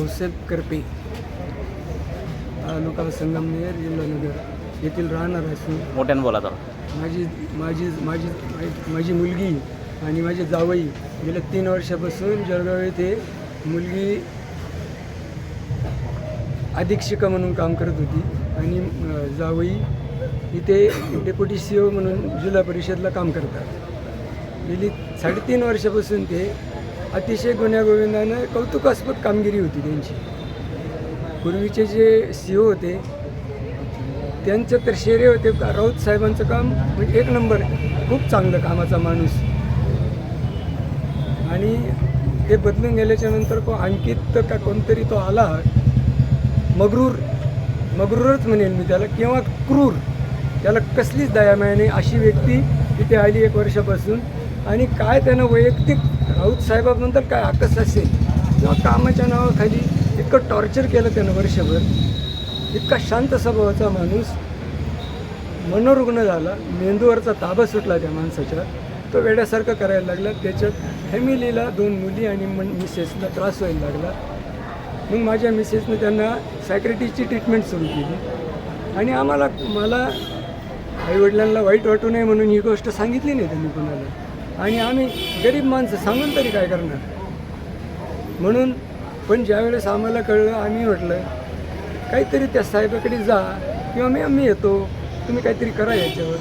भाऊसाहेब करपे तालुका संगमनेर जिल्हा नगर येथील राहणार असून मोठ्यानं बोला तर माझी माझी माझी माझी- माझी मुलगी आणि माझे जावई गेल्या तीन वर्षापासून जळगाव येथे मुलगी अधीक्षिका म्हणून काम करत होती आणि अ, जावई इथे डेप्युटी सी ओ म्हणून जिल्हा परिषदला काम करतात. गेली साडेतीन वर्षापासून ते अतिशय गुण्यागोविंदानं कौतुकास्पद कामगिरी होती त्यांची. पूर्वीचे जे सी ओ होते त्यांचं तर शेरे होते राऊत साहेबांचं काम म्हणजे एक नंबर खूप चांगलं कामाचा माणूस. आणि ते बदलून गेल्याच्यानंतर को अंकित का कोणतरी तो आला. मगरूर मगरूरच म्हणेल मी त्याला किंवा क्रूर त्याला कसलीच दया मिळणे अशी व्यक्ती तिथे आली एक वर्षापासून. आणि काय त्यानं वैयक्तिक राऊत साहेबाबद्दल काय आकस असेल किंवा कामाच्या नावाखाली इतकं टॉर्चर केलं त्यानं वर्षभर इतका शांत स्वभावाचा माणूस मनोरुग्ण झाला मेंदूवरचा ताबा सुटला त्या माणसाच्या तो वेड्यासारखं करायला लागला. त्याच्यात फॅमिलीला दोन मुली आणि मन मिसेसला त्रास व्हायला लागला. मग माझ्या मिसेसनं त्यांना सायक्रेटिसची ट्रीटमेंट सुरू केली. आणि आम्हाला मला आईवडिलांना वाईट वाटू नये म्हणून ही गोष्ट सांगितली नाही त्यांनी कोणाला. आणि आम्ही गरीब माणसं सांगून तरी काय करणार? म्हणून पण ज्यावेळेस आम्हाला कळलं आम्ही म्हटलं काहीतरी त्या साहेबाकडे जा किंवा मी आम्ही येतो. तुम्ही काहीतरी करा याच्यावर.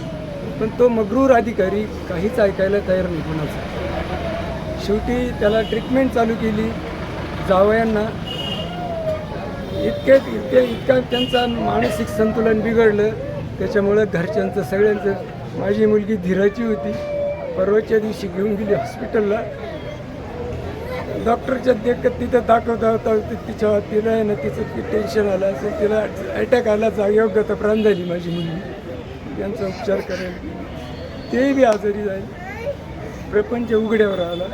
पण तो मगरूर अधिकारी काहीच ऐकायला तयार नाही कोणाचं. शेवटी त्याला ट्रीटमेंट चालू केली. जावयांना इतके इतके इतका त्यांचा मानसिक संतुलन बिघडलं. त्याच्यामुळं घरच्यांचं सगळ्यांचं माझी मुलगी धीराची होती. परवाच्या दिवशी घेऊन गेली हॉस्पिटलला. डॉक्टरच्या देखत तिथं दाखवता होता तिच्या तिला आहे ना तिचं टेन्शन आलं असेल तिला अटॅक आला जागेवर गतप्राण झाली माझी मुलगी. त्यांचा उपचार करेल. तेही बी आजारी जाईल प्रपंच उघड्यावर आला.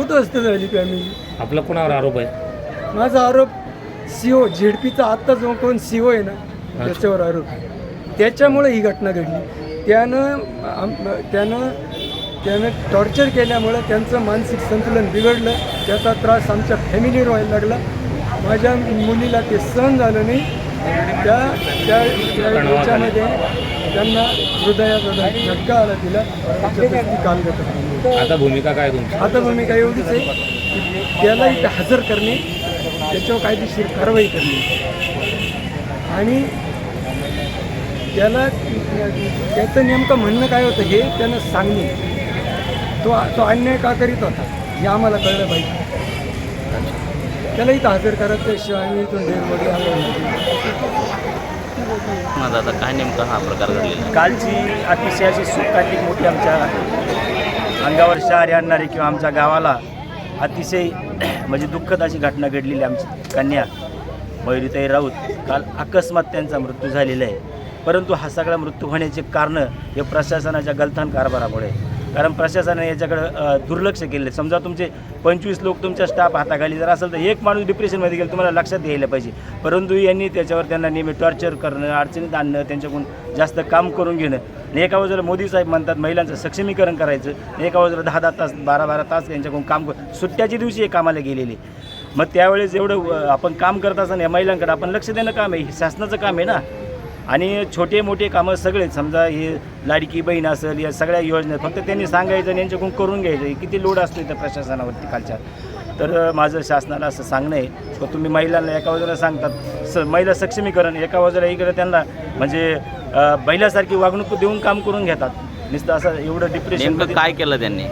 उद्ध्वस्त झाली फॅमिली आपला कोणावर आरोप आहे? माझा आरोप सीओ झेडपीचा आत्ता जो कोण सीओ आहे ना त्याच्यावर आरोप आहे. त्याच्यामुळे ही घटना घडली. त्यानं त्यानं त्यानं टॉर्चर केल्यामुळं त्यांचं मानसिक संतुलन बिघडलं. त्याचा त्रास आमच्या फॅमिलीवर व्हायला लागला. माझ्या मुलीला ते सहन झालं नाही. त्या त्या त्या याच्यामध्ये त्यांना हृदयाचा झटका आला तिला. त्याच्यातच ती कालगत झाली. आता भूमिका काय तुमची? आता भूमिका एवढीच आहे की त्याला इथं हजर करणे त्याच्यावर कायदेशीर कारवाई करणे. आणि त्याला त्याचं नेमकं म्हणणं काय होतं हे त्यानं सांगणे. तो तो अन्याय का करीत होता हे आम्हाला कळलं पाहिजे त्याला इथं हजर करत त्याशिवाय आम्ही इथून डेअरमध्ये आलो. माझा आता काय नेमका हा प्रकार घडलेला आहे? कालची अतिशय अशी सुखाची मोठी आमच्या अंगावर शहारे आणणारी किंवा आमच्या गावाला अतिशय म्हणजे दुःखद अशी घटना घडलेली आमची कन्या मयुरीताई राऊत काल अकस्मात त्यांचा मृत्यू झालेला आहे परंतु हा सगळा मृत्यू होण्याचे कारण हे प्रशासनाच्या गलथान कारभारामुळे आहे. कारण प्रशासनाने याच्याकडं दुर्लक्ष केले समजा तुमचे पंचवीस लोक तुमच्या स्टाफ हाताखाली जर असेल तर एक माणूस डिप्रेशनमध्ये गेला तुम्हाला लक्षात यायला पाहिजे. परंतु यांनी त्याच्यावर त्यांना नेहमी टॉर्चर करणं अडचणीत आणणं त्यांच्याकडून जास्त काम करून घेणं. आणि एका बाजूला मोदी साहेब म्हणतात महिलांचं सक्षमीकरण करायचं. एका बाजूला दहा दहा तास बारा बारा तास त्यांच्याकडून काम कर सुट्ट्याच्या दिवशी हे कामाला गेलेले मग त्यावेळेस एवढं आपण काम करत असताना या महिलांकडे आपण लक्ष देणं काम आहे हे शासनाचं काम आहे ना. आणि छोटे मोठे कामं सगळेच समजा हे लाडकी बहीण असेल या सगळ्या योजना फक्त त्यांनी सांगायचं आणि यांच्याकडून करून घ्यायचं किती लोड असतो त्या प्रशासनावरती खालच्या? तर माझं शासनाला असं सांगणं आहे. की तुम्ही महिलांना एका बाजूला सांगतात. स महिला सक्षमीकरण एका बाजूला इकडे त्यांना म्हणजे बैलासारखी वागणूक देऊन काम करून घेतात. नुसतं असं एवढं डिप्रेशन काय केलं त्यांनी?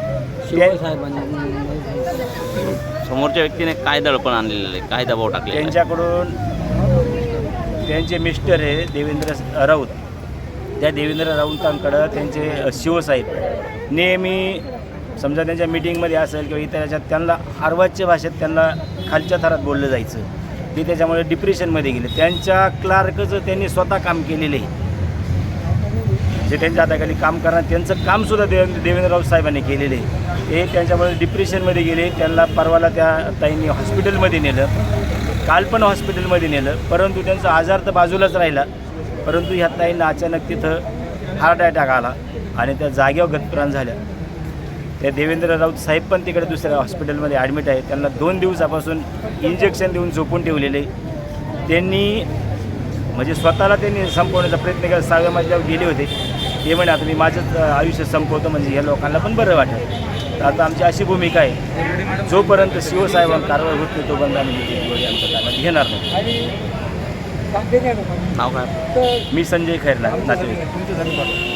समोरच्या व्यक्तीने काय दडपण आणलेलं आहे? काय दबाव टाकले त्यांच्याकडून त्यांचे मिस्टर आहे देवेंद्र राऊत. त्या देवेंद्र राऊतांकडं त्यांचे शिवसाहेब. नेहमी समजा त्यांच्या मिटिंगमध्ये असेल किंवा इतर याच्यात त्यांना अर्वाच्य भाषेत त्यांना खालच्या थरात बोललं जायचं. ते त्याच्यामुळे डिप्रेशनमध्ये गेले. त्यांच्या क्लार्कचं त्यांनी स्वतः काम केलेलं आहे जे त्यांच्या हाताखाली काम करणार त्यांचं कामसुद्धा देव देवेंद्र राऊत साहेबांनी केलेलं. आहे ते त्यांच्यामुळे डिप्रेशनमध्ये गेले. त्यांना परवाला त्या ताईंनी हॉस्पिटलमध्ये नेलं. काल पण हॉस्पिटलमध्ये नेलं परंतु त्यांचा आजार तर बाजूलाच राहिला. परंतु ह्या ताईंना अचानक तिथं हार्ट अटॅक आला आणि त्या जागेवर गतप्राण झाल्या. त्या देवेंद्र राऊत साहेब पण तिकडे दुसऱ्या हॉस्पिटलमध्ये ॲडमिट आहे त्यांना दोन दिवसापासून इंजेक्शन देऊन झोपून ठेवलेले. त्यांनी म्हणजे स्वतःला त्यांनी संपवण्याचा प्रयत्न केला. सहाव्या मजल्यावर गेले होते. ते म्हणे आता मी माझंच आयुष्य संपवतो म्हणजे या लोकांना पण बरं वाटतं तर आता आमची अशी भूमिका आहे जोपर्यंत शिवसाहेबांवर कारवाई होत नाही तोपर्यंत आम्ही आमच्या घेणार नाही. आणि सांगते नाही लोकांना नाव काय? मी संजय खैरनार नातेवाईक